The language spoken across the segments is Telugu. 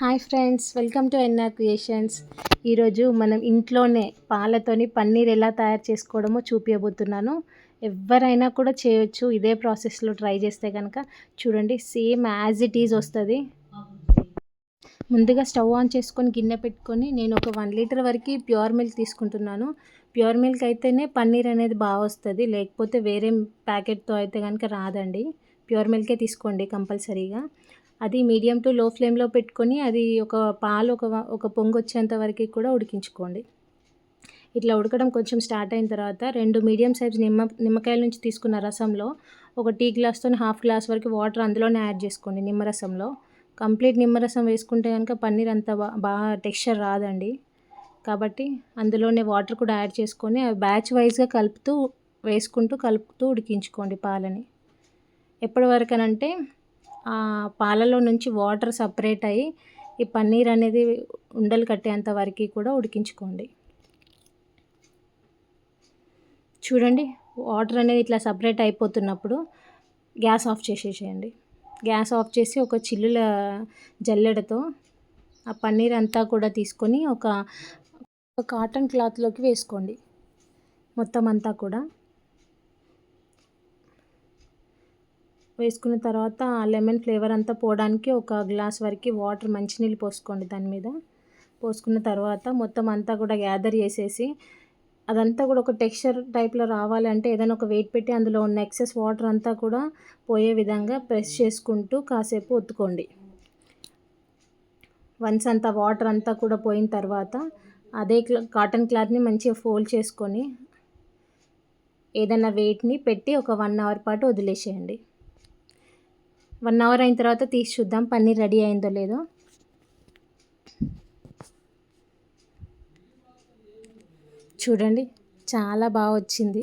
Hi friends welcome to N R creations. ఈరోజు మనం ఇంట్లోనే పాలతోని పన్నీర్ ఎలా తయారు చేసుకోవడమో చూపించబోతున్నాను ఎవరైనా కూడా చేయొచ్చు ఇదే ప్రాసెస్లో ట్రై చేస్తే కనుక. చూడండి సేమ్ యాజ్ ఇట్ ఈజ్ వస్తుంది. ముందుగా స్టవ్ ఆన్ చేసుకొని గిన్నె పెట్టుకొని నేను ఒక వన్ లీటర్ వరకు ప్యూర్ మిల్క్ తీసుకుంటున్నాను. ప్యూర్ మిల్క్ అయితేనే పన్నీర్ అనేది బాగా వస్తుంది లేకపోతే వేరే ప్యాకెట్తో అయితే కనుక రాదండి. ప్యూర్ మిల్కే తీసుకోండి కంపల్సరీగా. అది మీడియం టు లో ఫ్లేమ్లో పెట్టుకొని అది ఒక పాలు ఒక ఒక పొంగు వచ్చేంత వరకు కూడా ఉడికించుకోండి. ఇట్లా ఉడకడం కొంచెం స్టార్ట్ అయిన తర్వాత రెండు మీడియం సైజ్ నిమ్మ నిమ్మకాయల నుంచి తీసుకున్న రసంలో ఒక టీ గ్లాస్తో హాఫ్ గ్లాస్ వరకు వాటర్ అందులోనే యాడ్ చేసుకోండి నిమ్మరసంలో. కంప్లీట్ నిమ్మరసం వేసుకుంటే కనుక పన్నీర్ అంత బాగా టెక్స్చర్ రాదండి. కాబట్టి అందులోనే వాటర్ కూడా యాడ్ చేసుకొని అవి బ్యాచ్ వైజ్గా కలుపుతూ వేసుకుంటూ కలుపుతూ ఉడికించుకోండి పాలని. ఎప్పటి వరకు అంటే పాలలో నుంచి వాటర్ సపరేట్ అయ్యి ఈ పన్నీర్ అనేది ఉండలు కట్టేంత వరకు కూడా ఉడికించుకోండి. చూడండి వాటర్ అనేది ఇట్లా సపరేట్ అయిపోతున్నప్పుడు గ్యాస్ ఆఫ్ చేసేసేయండి. గ్యాస్ ఆఫ్ చేసి ఒక చిల్లుల జల్లెడతో ఆ పన్నీర్ అంతా కూడా తీసుకొని ఒక కాటన్ క్లాత్లోకి వేసుకోండి. మొత్తం అంతా కూడా. వేసుకున్న తర్వాత ఆ లెమన్ ఫ్లేవర్ అంతా పోవడానికి ఒక గ్లాస్ వరకు వాటర్ మంచినీళ్ళు పోసుకోండి దాని మీద. పోసుకున్న తర్వాత మొత్తం అంతా కూడా గ్యాదర్ చేసేసి అదంతా కూడా ఒక టెక్స్చర్ టైప్లో రావాలంటే ఏదైనా ఒక వెయిట్ పెట్టి అందులో ఉన్న ఎక్సెస్ వాటర్ అంతా కూడా పోయే విధంగా ప్రెస్ చేసుకుంటూ కాసేపు ఒత్తుకోండి. వన్స్ అంతా వాటర్ అంతా కూడా పోయిన తర్వాత అదే కాటన్ క్లాత్ని మంచిగా ఫోల్డ్ చేసుకొని ఏదైనా వెయిట్ని పెట్టి ఒక వన్ అవర్ పాటు వదిలేసేయండి. వన్ అవర్ అయిన తర్వాత తీసి చూద్దాం. పన్నీర్ రెడీ అయిందో లేదో. చూడండి చాలా బాగా వచ్చింది.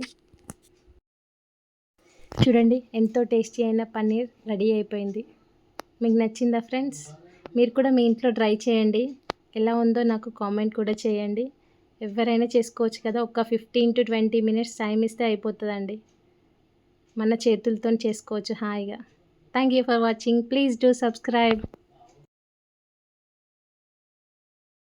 చూడండి ఎంతో టేస్టీ అయిన పన్నీర్ రెడీ అయిపోయింది. మీకు నచ్చిందా ఫ్రెండ్స్? మీరు కూడా మీ ఇంట్లో ట్రై చేయండి. ఎలా ఉందో నాకు కామెంట్ కూడా చేయండి. ఎవరైనా చేసుకోవచ్చు కదా ఒక fifteen to twenty minutes time ఇస్తే అయిపోతుందండి. మన చేతులతో చేసుకోవచ్చు హాయిగా. Thank you for watching. Please do subscribe.